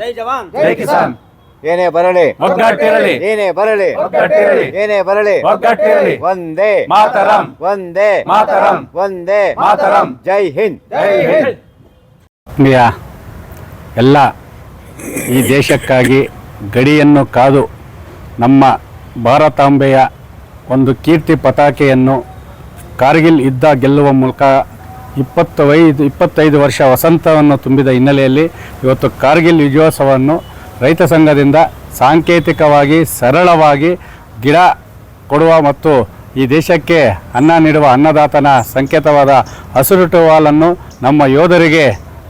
ಜೈ ಜವಾನ್. ಜೈ ಕಿಸಾನ್. ಏನೇ ಬರಲಿ. ಒಗ್ಗಟ್ಟಿರಲಿ. ಏನೇ ಬರಲಿ. ಒಗ್ಗಟ್ಟಿರಲಿ. ಏನೇ ಬರಲಿ. ಒಗ್ಗಟ್ಟಿರಲಿ. ಒಂದೇ. ಮಾತರಂ. ಒಂದೇ. ಮಾತರಂ. ಒಂದೇ. ಮಾತರಂ. ಜೈ ಹಿಂದ್. ಜೈ ಹಿಂದ್. ಇಂಡಿಯಾ ಎಲ್ಲ ಈ ದೇಶಕ್ಕಾಗಿ ಗಡಿಯನ್ನು ಕಾದು ನಮ್ಮ ಭಾರತಾಂಬೆಯ ಒಂದು ಕೀರ್ತಿ ಪತಾಕೆಯನ್ನು ಕಾರ್ಗಿಲ್ ಯುದ್ಧ ಗೆಲ್ಲುವ ಮೂಲಕ ಇಪ್ಪತ್ತೈದು ಇಪ್ಪತ್ತೈದು ವರ್ಷ ವಸಂತವನ್ನು ತುಂಬಿದ ಹಿನ್ನೆಲೆಯಲ್ಲಿ ಇವತ್ತು ಕಾರ್ಗಿಲ್ ವಿಜಯೋತ್ಸವವನ್ನು ರೈತ ಸಂಘದಿಂದ ಸಾಂಕೇತಿಕವಾಗಿ, ಸರಳವಾಗಿ ಗಿಡ ಕೊಡುವ ಮತ್ತು ಈ ದೇಶಕ್ಕೆ ಅನ್ನ ನೀಡುವ ಅನ್ನದಾತನ ಸಂಕೇತವಾದ ಹಸಿರು ಟುವಾಲನ್ನು ನಮ್ಮ ಯೋಧರಿಗೆ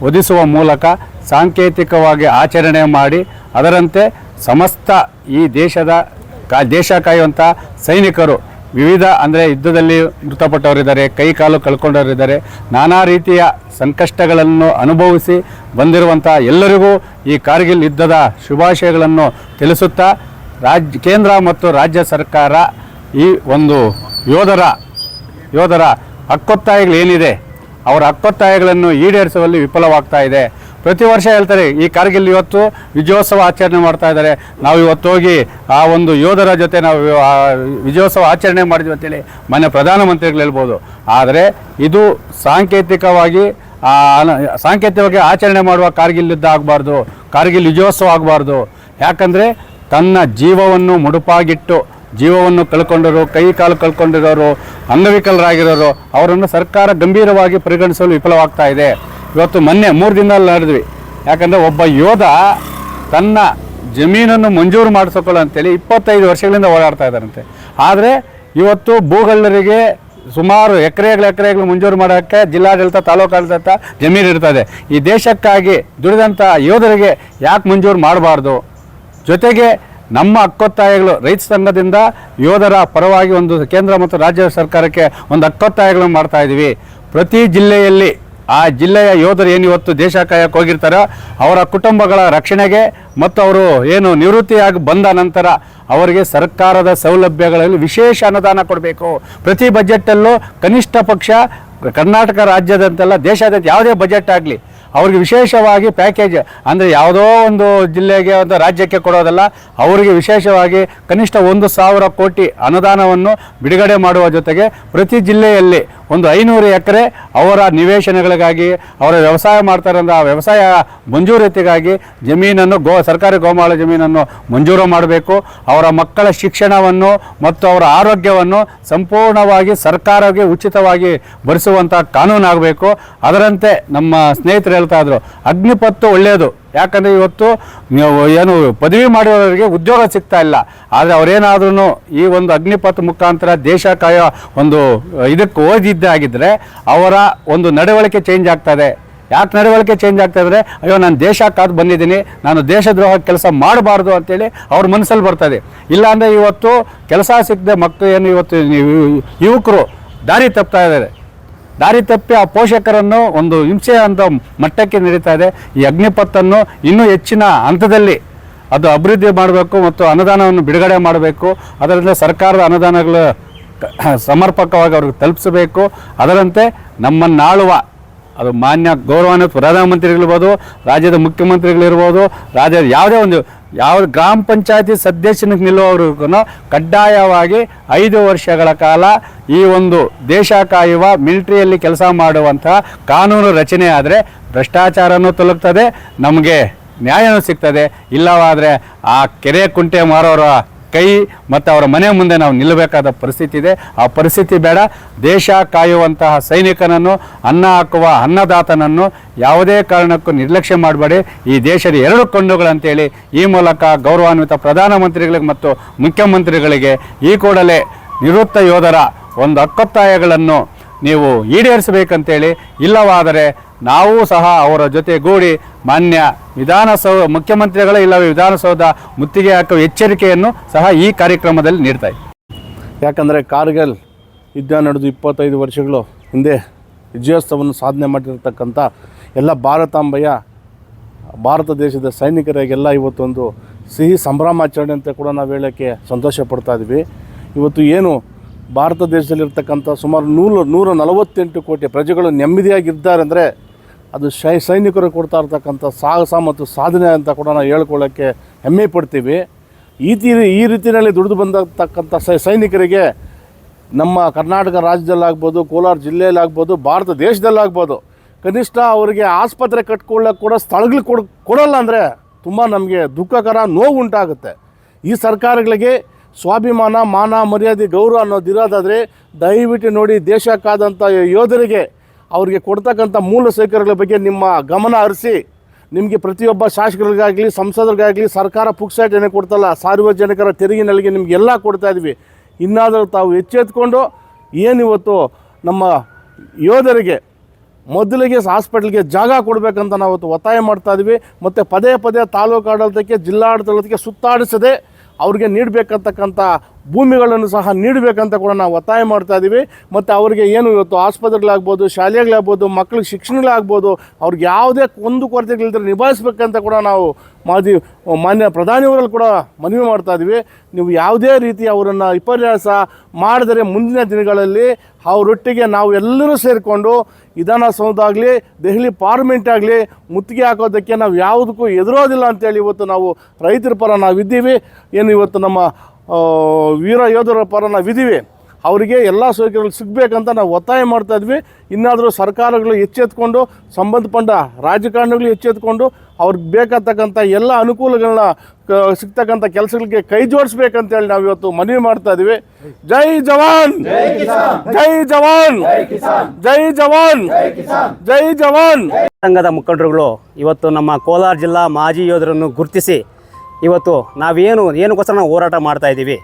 ಒದಿಸುವ ಮೂಲಕ ಸಾಂಕೇತಿಕವಾಗಿ ಆಚರಣೆ ಮಾಡಿ, ಅದರಂತೆ ಸಮಸ್ತ ಈ ದೇಶದ ಕಾ, ದೇಶ ಕಾಯುವಂಥ ಸೈನಿಕರು ವಿವಿಧ ಅಂದರೆ ಯುದ್ಧದಲ್ಲಿ ಮೃತಪಟ್ಟವರಿದ್ದಾರೆ, ಕೈ ಕಾಲು ಕಳ್ಕೊಂಡವರಿದ್ದಾರೆ. ನಾನಾ ರೀತಿಯ ಸಂಕಷ್ಟಗಳನ್ನು ಅನುಭವಿಸಿ ಬಂದಿರುವಂಥ ಎಲ್ಲರಿಗೂ ಈ ಕಾರ್ಗಿಲ್ ಯುದ್ಧದ ಶುಭಾಶಯಗಳನ್ನು ತಿಳಿಸುತ್ತಾ ರಾಜ್ಯ, ಕೇಂದ್ರ ಮತ್ತು ರಾಜ್ಯ ಸರ್ಕಾರ ಈ ಒಂದು ಯೋಧರ ಯೋಧರ ಹಕ್ಕೊತ್ತಾಯಗಳು ಏನಿದೆ, ಅವರ ಹಕ್ಕೊತ್ತಾಯಗಳನ್ನು ಈಡೇರಿಸುವಲ್ಲಿ ವಿಫಲವಾಗ್ತಾ ಇದೆ. ಪ್ರತಿ ವರ್ಷ ಹೇಳ್ತಾರೆ, ಈ ಕಾರ್ಗಿಲ್ ಇವತ್ತು ವಿಜಯೋತ್ಸವ ಆಚರಣೆ ಮಾಡ್ತಾ ಇದ್ದಾರೆ. ನಾವು ಇವತ್ತು ಹೋಗಿ ಆ ಒಂದು ಯೋಧರ ಜೊತೆ ನಾವು ವಿಜಯೋತ್ಸವ ಆಚರಣೆ ಮಾಡಿದ್ವಿ ಅಂತೇಳಿ ಮಾನ್ಯ ಪ್ರಧಾನಮಂತ್ರಿಗಳು ಹೇಳ್ಬೋದು. ಆದರೆ ಇದು ಸಾಂಕೇತಿಕವಾಗಿ ಸಾಂಕೇತಿಕವಾಗಿ ಆಚರಣೆ ಮಾಡುವ ಕಾರ್ಗಿಲ್ ಯುದ್ಧ ಆಗಬಾರ್ದು, ಕಾರ್ಗಿಲ್ ವಿಜಯೋತ್ಸವ ಆಗಬಾರ್ದು. ಯಾಕಂದರೆ ತನ್ನ ಜೀವವನ್ನು ಮುಡುಪಾಗಿಟ್ಟು, ಜೀವವನ್ನು ಕಳ್ಕೊಂಡರು, ಕೈ ಕಾಲು ಕಳ್ಕೊಂಡಿರೋರು, ಅಂಗವಿಕಲರಾಗಿರೋರು, ಅವರನ್ನು ಸರ್ಕಾರ ಗಂಭೀರವಾಗಿ ಪರಿಗಣಿಸಲು ವಿಫಲವಾಗ್ತಾ ಇದೆ. ಇವತ್ತು ಮೊನ್ನೆ ಮೂರು ದಿನದಲ್ಲಿ ನಡೆದ್ವಿ. ಯಾಕಂದರೆ ಒಬ್ಬ ಯೋಧ ತನ್ನ ಜಮೀನನ್ನು ಮಂಜೂರು ಮಾಡಿಸ್ಕೊಳ್ಳೋ ಅಂತೇಳಿ ಇಪ್ಪತ್ತೈದು ವರ್ಷಗಳಿಂದ ಓಡಾಡ್ತಾ ಇದ್ದಾರಂತೆ. ಆದರೆ ಇವತ್ತು ಭೂಗಳ್ಳರಿಗೆ ಸುಮಾರು ಎಕರೆಗಳು ಎಕರೆಗಳು ಮಂಜೂರು ಮಾಡೋಕ್ಕೆ ಜಿಲ್ಲಾಡಳಿತ ತಾಲೂಕು ಆಡಳಿತ ಜಮೀನು ಇರ್ತದೆ ಈ ದೇಶಕ್ಕಾಗಿ ದುಡಿದಂಥ ಯೋಧರಿಗೆ ಯಾಕೆ ಮಂಜೂರು ಮಾಡಬಾರ್ದು? ಜೊತೆಗೆ ನಮ್ಮ ಅಕ್ಕೊತ್ತಾಯಗಳು ರೈತ ಸಂಘದಿಂದ ಯೋಧರ ಪರವಾಗಿ ಒಂದು ಕೇಂದ್ರ ಮತ್ತು ರಾಜ್ಯ ಸರ್ಕಾರಕ್ಕೆ ಒಂದು ಅಕ್ಕೊತ್ತಾಯಗಳನ್ನು ಮಾಡ್ತಾ ಇದ್ದೀವಿ ಪ್ರತಿ ಜಿಲ್ಲೆಯಲ್ಲಿ ಆ ಜಿಲ್ಲೆಯ ಯೋಧರು ಏನು ಇವತ್ತು ದೇಶ ಕಾಯಕ್ಕೆ ಹೋಗಿರ್ತಾರೋ ಅವರ ಕುಟುಂಬಗಳ ರಕ್ಷಣೆಗೆ ಮತ್ತು ಅವರು ಏನು ನಿವೃತ್ತಿಯಾಗಿ ಬಂದ ನಂತರ ಅವರಿಗೆ ಸರ್ಕಾರದ ಸೌಲಭ್ಯಗಳಲ್ಲಿ ವಿಶೇಷ ಅನುದಾನ ಕೊಡಬೇಕು. ಪ್ರತಿ ಬಜೆಟಲ್ಲೂ ಕನಿಷ್ಠ ಪಕ್ಷ ಕರ್ನಾಟಕ ರಾಜ್ಯದಂತೆಲ್ಲ ದೇಶಾದ್ಯಂತ ಯಾವುದೇ ಬಜೆಟ್ ಆಗಲಿ ಅವ್ರಿಗೆ ವಿಶೇಷವಾಗಿ ಪ್ಯಾಕೇಜ್ ಅಂದರೆ ಯಾವುದೋ ಒಂದು ಜಿಲ್ಲೆಗೆ ಒಂದು ರಾಜ್ಯಕ್ಕೆ ಕೊಡೋದಲ್ಲ, ಅವರಿಗೆ ವಿಶೇಷವಾಗಿ ಕನಿಷ್ಠ ಒಂದು ಸಾವಿರ ಕೋಟಿ ಅನುದಾನವನ್ನು ಬಿಡುಗಡೆ ಮಾಡುವ ಜೊತೆಗೆ ಪ್ರತಿ ಜಿಲ್ಲೆಯಲ್ಲಿ ಒಂದು ಐನೂರು ಎಕರೆ ಅವರ ನಿವೇಶನಗಳಿಗಾಗಿ, ಅವರ ವ್ಯವಸಾಯ ಮಾಡ್ತಾರಂತ ಆ ವ್ಯವಸಾಯ ಮಂಜೂರಾತಿಗಾಗಿ ಜಮೀನನ್ನು ಗೋ, ಸರ್ಕಾರಿ ಗೋಮಾಳ ಜಮೀನನ್ನು ಮಂಜೂರು ಮಾಡಬೇಕು. ಅವರ ಮಕ್ಕಳ ಶಿಕ್ಷಣವನ್ನು ಮತ್ತು ಅವರ ಆರೋಗ್ಯವನ್ನು ಸಂಪೂರ್ಣವಾಗಿ ಸರ್ಕಾರಕ್ಕೆ ಉಚಿತವಾಗಿ ಭರಿಸುವಂಥ ಕಾನೂನಾಗಬೇಕು. ಅದರಂತೆ ನಮ್ಮ ಸ್ನೇಹಿತರು ಹೇಳ್ತಾ ಇದ್ರು, ಅಗ್ನಿಪತ್ತು ಒಳ್ಳೆಯದು ಯಾಕಂದರೆ ಇವತ್ತು ಏನು ಪದವಿ ಮಾಡಿರೋರಿಗೆ ಉದ್ಯೋಗ ಸಿಗ್ತಾ ಇಲ್ಲ. ಆದರೆ ಅವರೇನಾದ್ರೂ ಈ ಒಂದು ಅಗ್ನಿಪಥ ಮುಖಾಂತರ ದೇಶ ಕಾಯೋ ಒಂದು ಇದಕ್ಕೆ ಓದಿದ್ದೇ ಆಗಿದ್ದರೆ ಅವರ ಒಂದು ನಡವಳಿಕೆ ಚೇಂಜ್ ಆಗ್ತದೆ ಯಾಕೆ ನಡವಳಿಕೆ ಚೇಂಜ್ ಆಗ್ತಾ ಇದ್ರೆ ಅಯ್ಯೋ, ನಾನು ದೇಶ ಕಾದು ಬಂದಿದ್ದೀನಿ, ನಾನು ದೇಶದ್ರೋಹ ಕೆಲಸ ಮಾಡಬಾರ್ದು ಅಂತೇಳಿ ಅವ್ರ ಮನಸ್ಸಲ್ಲಿ ಬರ್ತದೆ ಇಲ್ಲಾಂದರೆ ಇವತ್ತು ಕೆಲಸ ಸಿಗದೆ ಮಕ್ಕಳು ಏನು ಇವತ್ತು ಯುವಕರು ದಾರಿ ತಪ್ತಾ ಇದ್ದಾರೆ. ದಾರಿ ತಪ್ಪಿ ಆ ಪೋಷಕರನ್ನು ಒಂದು ಹಿಂಸೆ ಅಂತ ಮಟ್ಟಕ್ಕೆ ನಡೀತಾ ಇದೆ. ಈ ಅಗ್ನಿಪಥನ್ನು ಇನ್ನೂ ಹೆಚ್ಚಿನ ಹಂತದಲ್ಲಿ ಅದು ಅಭಿವೃದ್ಧಿ ಮಾಡಬೇಕು ಮತ್ತು ಅನುದಾನವನ್ನು ಬಿಡುಗಡೆ ಮಾಡಬೇಕು. ಅದರಿಂದ ಸರ್ಕಾರದ ಅನುದಾನಗಳು ಸಮರ್ಪಕವಾಗಿ ಅವ್ರಿಗೆ ತಲುಪಿಸಬೇಕು. ಅದರಂತೆ ನಮ್ಮನ್ನಾಳುವ, ಅದು ಮಾನ್ಯ ಗೌರವಾನ್ವಿತ ಪ್ರಧಾನಮಂತ್ರಿಗಳಿರ್ಬೋದು, ರಾಜ್ಯದ ಮುಖ್ಯಮಂತ್ರಿಗಳಿರ್ಬೋದು, ರಾಜ್ಯದ ಯಾವುದೇ ಒಂದು ಯಾವ ಗ್ರಾಮ ಪಂಚಾಯತಿ ಸದಸ್ಯನಿಗೆ ನಿಲ್ಲುವವರೆಗೂ ಕಡ್ಡಾಯವಾಗಿ ಐದು ವರ್ಷಗಳ ಕಾಲ ಈ ಒಂದು ದೇಶ ಕಾಯುವ ಮಿಲಿಟರಿಯಲ್ಲಿ ಕೆಲಸ ಮಾಡುವಂತಹ ಕಾನೂನು ರಚನೆ ಆದರೆ ಭ್ರಷ್ಟಾಚಾರನೂ ತಲುಪ್ತದೆ ನಮಗೆ ನ್ಯಾಯನೂ ಸಿಗ್ತದೆ. ಇಲ್ಲವಾದರೆ ಆ ಕೆರೆ ಕುಂಟೆ ಮಾರೋರ ಕೈ ಮತ್ತು ಅವರ ಮನೆ ಮುಂದೆ ನಾವು ನಿಲ್ಲಬೇಕಾದ ಪರಿಸ್ಥಿತಿ ಇದೆ. ಆ ಪರಿಸ್ಥಿತಿ ಬೇಡ. ದೇಶ ಕಾಯುವಂತಹ ಸೈನಿಕನನ್ನು, ಅನ್ನ ಹಾಕುವ ಅನ್ನದಾತನನ್ನು ಯಾವುದೇ ಕಾರಣಕ್ಕೂ ನಿರ್ಲಕ್ಷ್ಯ ಮಾಡಬೇಡಿ. ಈ ದೇಶದ ಎರಡು ಕಣ್ಣುಗಳಂತೇಳಿ ಈ ಮೂಲಕ ಗೌರವಾನ್ವಿತ ಪ್ರಧಾನಮಂತ್ರಿಗಳಿಗೆ ಮತ್ತು ಮುಖ್ಯಮಂತ್ರಿಗಳಿಗೆ ಈ ಕೂಡಲೇ ನಿವೃತ್ತ ಯೋಧರ ಒಂದು ಹಕ್ಕೊತ್ತಾಯಗಳನ್ನು ನೀವು ಈಡೇರಿಸಬೇಕಂತೇಳಿ ಇಲ್ಲವಾದರೆ ನಾವು ಸಹ ಅವರ ಜೊತೆಗೂಡಿ ಮಾನ್ಯ ವಿಧಾನಸೌಧ, ಮುಖ್ಯಮಂತ್ರಿಗಳ ಇಲ್ಲವೇ ವಿಧಾನಸೌಧ ಮುತ್ತಿಗೆ ಹಾಕುವ ಎಚ್ಚರಿಕೆಯನ್ನು ಸಹ ಈ ಕಾರ್ಯಕ್ರಮದಲ್ಲಿ ನೀಡ್ತಾ ಇದ್ದೀವಿ ಯಾಕಂದರೆ ಕಾರ್ಗಿಲ್ ಯುದ್ಧ ನಡೆದು ಇಪ್ಪತ್ತೈದು ವರ್ಷಗಳು ಹಿಂದೆ ವಿಜಯೋತ್ಸವವನ್ನು ಸಾಧನೆ ಮಾಡಿರ್ತಕ್ಕಂಥ ಎಲ್ಲ ಭಾರತಾಂಬೆಯ, ಭಾರತ ದೇಶದ ಸೈನಿಕರಿಗೆಲ್ಲ ಇವತ್ತೊಂದು ಸಿಹಿ ಸಂಭ್ರಮಾಚರಣೆ ಅಂತ ಕೂಡ ನಾವು ಹೇಳೋಕ್ಕೆ ಸಂತೋಷ ಪಡ್ತಾ ಇದ್ದೀವಿ ಇವತ್ತು ಏನು ಭಾರತ ದೇಶದಲ್ಲಿರ್ತಕ್ಕಂಥ ಸುಮಾರು ನೂರು, ನೂರ ನಲವತ್ತೆಂಟು ಕೋಟಿ ಪ್ರಜೆಗಳು ನೆಮ್ಮದಿಯಾಗಿದ್ದಾರೆ ಅಂದರೆ ಅದು ಶೈ, ಸೈನಿಕರು ಕೊಡ್ತಾ ಇರ್ತಕ್ಕಂಥ ಸಾಹಸ ಮತ್ತು ಸಾಧನೆ ಅಂತ ಕೂಡ ನಾವು ಹೇಳ್ಕೊಳ್ಳೋಕ್ಕೆ ಹೆಮ್ಮೆ ಪಡ್ತೀವಿ. ಈ ತೀರಿ ಈ ರೀತಿಯಲ್ಲಿ ದುಡಿದು ಬಂದಿರ್ತಕ್ಕಂಥ ಸೈ, ಸೈನಿಕರಿಗೆ ನಮ್ಮ ಕರ್ನಾಟಕ ರಾಜ್ಯದಲ್ಲಾಗ್ಬೋದು, ಕೋಲಾರ ಜಿಲ್ಲೆಯಲ್ಲಾಗ್ಬೋದು, ಭಾರತ ದೇಶದಲ್ಲಾಗ್ಬೋದು, ಕನಿಷ್ಠ ಅವರಿಗೆ ಆಸ್ಪತ್ರೆ ಕಟ್ಕೊಳ್ಳೋಕೆ ಕೂಡ ಸ್ಥಳಗಳು ಕೊಡ, ಕೊಡೋಲ್ಲ ಅಂದರೆ ತುಂಬ ನಮಗೆ ದುಃಖಕರ ನೋವು ಉಂಟಾಗುತ್ತೆ. ಈ ಸರ್ಕಾರಗಳಿಗೆ ಸ್ವಾಭಿಮಾನ, ಮಾನ, ಮರ್ಯಾದೆ, ಗೌರವ ಅನ್ನೋದಿರೋದಾದರೆ ದಯವಿಟ್ಟು ನೋಡಿ ದೇಶಕ್ಕಾದಂಥ ಯೋಧರಿಗೆ ಅವರಿಗೆ ಕೊಡ್ತಕ್ಕಂಥ ಮೂಲ ಸೌಕರ್ಯಗಳ ಬಗ್ಗೆ ನಿಮ್ಮ ಗಮನ ಹರಿಸಿ. ನಿಮಗೆ ಪ್ರತಿಯೊಬ್ಬ ಶಾಸಕರಿಗಾಗಲಿ, ಸಂಸದರಿಗಾಗಲಿ ಸರ್ಕಾರ ಪುಕ್ಸಾಟನೆ ಕೊಡ್ತಲ್ಲ, ಸಾರ್ವಜನಿಕರ ತೆರಿಗೆನಲ್ಲಿಗೆ ನಿಮಗೆಲ್ಲ ಕೊಡ್ತಾ ಇದ್ವಿ. ಇನ್ನಾದರೂ ತಾವು ಎಚ್ಚೆತ್ಕೊಂಡು ಏನಿವತ್ತು ನಮ್ಮ ಯೋಧರಿಗೆ ಮೊದಲಿಗೆ ಹಾಸ್ಪಿಟ್ಲಿಗೆ ಜಾಗ ಕೊಡಬೇಕಂತ ನಾವು ಒತ್ತಾಯ ಮಾಡ್ತಾ ಇದ್ವಿ. ಮತ್ತು ಪದೇ ಪದೇ ತಾಲೂಕು ಆಡಳಿತಕ್ಕೆ, ಜಿಲ್ಲಾಡಳಿತಕ್ಕೆ ಸುತ್ತಾಡಿಸದೆ ಅವ್ರಿಗೆ ನೀಡಬೇಕಂತಕ್ಕಂಥ ಭೂಮಿಗಳನ್ನು ಸಹ ನೀಡಬೇಕಂತ ಕೂಡ ನಾವು ಒತ್ತಾಯ ಮಾಡ್ತಾ ಇದ್ದೀವಿ ಮತ್ತು ಅವರಿಗೆ ಏನು ಇವತ್ತು ಆಸ್ಪತ್ರೆಗಳಾಗ್ಬೋದು, ಶಾಲೆಗಳಾಗ್ಬೋದು, ಮಕ್ಕಳಿಗೆ ಶಿಕ್ಷಣಗಳಾಗ್ಬೋದು, ಅವ್ರಿಗೆ ಯಾವುದೇ ಒಂದು ಕೊರತೆಗಳಿದ್ರೆ ನಿಭಾಯಿಸ್ಬೇಕಂತ ಕೂಡ ನಾವು ಮಾಜಿ ಮಾನ್ಯ ಪ್ರಧಾನಿಯವರಲ್ಲಿ ಕೂಡ ಮನವಿ ಮಾಡ್ತಾ ಇದ್ದೀವಿ ನೀವು ಯಾವುದೇ ರೀತಿ ಅವರನ್ನು ವಿಪರ್ಯಾಸ ಮಾಡಿದರೆ ಮುಂದಿನ ದಿನಗಳಲ್ಲಿ ಅವರೊಟ್ಟಿಗೆ ನಾವು ಎಲ್ಲರೂ ಸೇರಿಕೊಂಡು ವಿಧಾನಸೌಧ ಆಗಲಿ, ದೆಹಲಿ ಪಾರ್ಲಿಮೆಂಟ್ ಆಗಲಿ ಮುತ್ತಿಗೆ ಹಾಕೋದಕ್ಕೆ ನಾವು ಯಾವುದಕ್ಕೂ ಎದುರೋದಿಲ್ಲ ಅಂತೇಳಿ ಇವತ್ತು ನಾವು ರೈತರ ಪರ ನಾವಿದ್ದೀವಿ. ಏನು ಇವತ್ತು ನಮ್ಮ ವೀರ ಯೋಧರ ಪರ ನಾವಿದ್ದೀವಿ ಅವರಿಗೆ ಎಲ್ಲ ಸೌಕರ್ಯಗಳು ಸಿಗಬೇಕಂತ ನಾವು ಒತ್ತಾಯ ಮಾಡ್ತಾ ಇದ್ವಿ. ಇನ್ನಾದರೂ ಸರ್ಕಾರಗಳು ಎಚ್ಚೆತ್ಕೊಂಡು ಸಂಬಂಧಪಟ್ಟ ರಾಜಕಾರಣಿಗಳು ಎಚ್ಚೆತ್ಕೊಂಡು ಅವ್ರಿಗೆ ಬೇಕಾಗ್ತಕ್ಕಂಥ ಎಲ್ಲ ಅನುಕೂಲಗಳನ್ನ ಕ ಸಿಗ್ತಕ್ಕಂಥ ಕೆಲಸಗಳಿಗೆ ಕೈ ಜೋಡಿಸ್ಬೇಕಂತೇಳಿ ನಾವು ಇವತ್ತು ಮನವಿ ಮಾಡ್ತಾ ಇದ್ದೀವಿ ಜೈ ಜವಾನ್! ಜೈ ಜವಾನ್! ಜೈ ಜವಾನ್! ಜೈ ಜವಾನ್! ಸಂಘದ ಮುಖಂಡರುಗಳು ಇವತ್ತು ನಮ್ಮ ಕೋಲಾರ ಜಿಲ್ಲಾ ಮಾಜಿ ಯೋಧರನ್ನು ಗುರುತಿಸಿ ಇವತ್ತು ನಾವೇನು, ಏನಕ್ಕೋಸ್ಕರ ನಾವು ಹೋರಾಟ ಮಾಡ್ತಾ ಇದ್ದೀವಿ?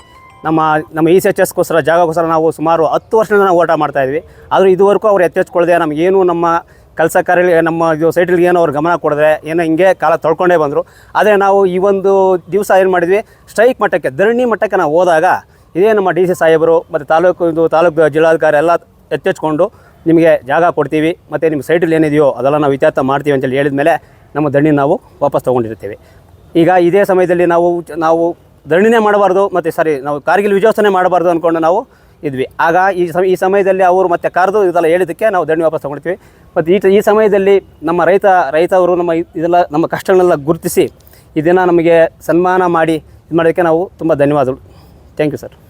ನಮ್ಮ ನಮ್ಮ ಇ ಸಿ ಎಚ್ ಎಸ್ಗೋಸ್ಕರ ಜಾಗಕ್ಕೋಸ್ಕರ ನಾವು ಸುಮಾರು ಹತ್ತು ವರ್ಷದಿಂದ ನಾವು ಹೋರಾಟ ಮಾಡ್ತಾ ಇದ್ವಿ ಆದರೂ ಇದುವರೆಗೂ ಅವ್ರು ಎಚ್ಚೆತ್ಕೊಳ್ಳದೆ ನಮಗೇನು ನಮ್ಮ ಕೆಲಸ ಕಾರ್ಯ ನಮ್ಮ ಇದು ಸೈಟಲ್ಲಿ ಏನೋ ಅವ್ರು ಗಮನ ಕೊಡದೆ, ಏನೋ ಹಿಂಗೆ ಕಾಲ ತೊಳ್ಕೊಂಡೇ ಬಂದರು. ಆದರೆ ನಾವು ಈ ಒಂದು ದಿವಸ ಏನು ಮಾಡಿದ್ವಿ? ಸ್ಟ್ರೈಕ್ ಮಟ್ಟಕ್ಕೆ, ಧರಣಿ ಮಟ್ಟಕ್ಕೆ ನಾವು ಹೋದಾಗ ಇದೇ ನಮ್ಮ ಡಿ ಸಿ ಸಾಹೇಬರು ಮತ್ತು ತಾಲೂಕು ಇದು ತಾಲೂಕು ಜಿಲ್ಲಾಧಿಕಾರಿ ಎಲ್ಲ ಎತ್ತೆಚ್ಕೊಂಡು ನಿಮಗೆ ಜಾಗ ಕೊಡ್ತೀವಿ. ಮತ್ತು ನಿಮ್ಮ ಸೈಟಲ್ಲಿ ಏನಿದೆಯೋ ಅದೆಲ್ಲ ನಾವು ಇತ್ಯರ್ಥ ಮಾಡ್ತೀವಿ ಅಂತೇಳಿ ಹೇಳಿದ ಮೇಲೆ ನಮ್ಮ ಧರಣಿ ನಾವು ವಾಪಸ್ ತೊಗೊಂಡಿರ್ತೀವಿ ಈಗ ಇದೇ ಸಮಯದಲ್ಲಿ ನಾವು ನಾವು ಧರಣಿನೇ ಮಾಡಬಾರ್ದು ಮತ್ತು ಸಾರಿ ನಾವು ಕಾರ್ಗಿಲ್ ವಿಜಯೋತ್ಸವನೇ ಮಾಡಬಾರ್ದು ಅಂದ್ಕೊಂಡು ನಾವು ಇದ್ವಿ. ಆಗ ಈ ಸಮ, ಈ ಸಮಯದಲ್ಲಿ ಅವರು ಮತ್ತೆ ಕರೆದು ಇದೆಲ್ಲ ಹೇಳಿದ್ದಕ್ಕೆ ನಾವು ಧರಣಿ ವಾಪಸ್ ತೊಗೊಳ್ತೀವಿ ಮತ್ತು ಈ ಈ ಸಮಯದಲ್ಲಿ ನಮ್ಮ ರೈತ ರೈತ ಅವರು ನಮ್ಮ ಇದೆಲ್ಲ ನಮ್ಮ ಕಷ್ಟಗಳನ್ನೆಲ್ಲ ಗುರುತಿಸಿ ಇದನ್ನು ನಮಗೆ ಸನ್ಮಾನ ಮಾಡಿ, ಇದು ಮಾಡೋದಕ್ಕೆ ನಾವು ತುಂಬ ಧನ್ಯವಾದಗಳು. Thank you sir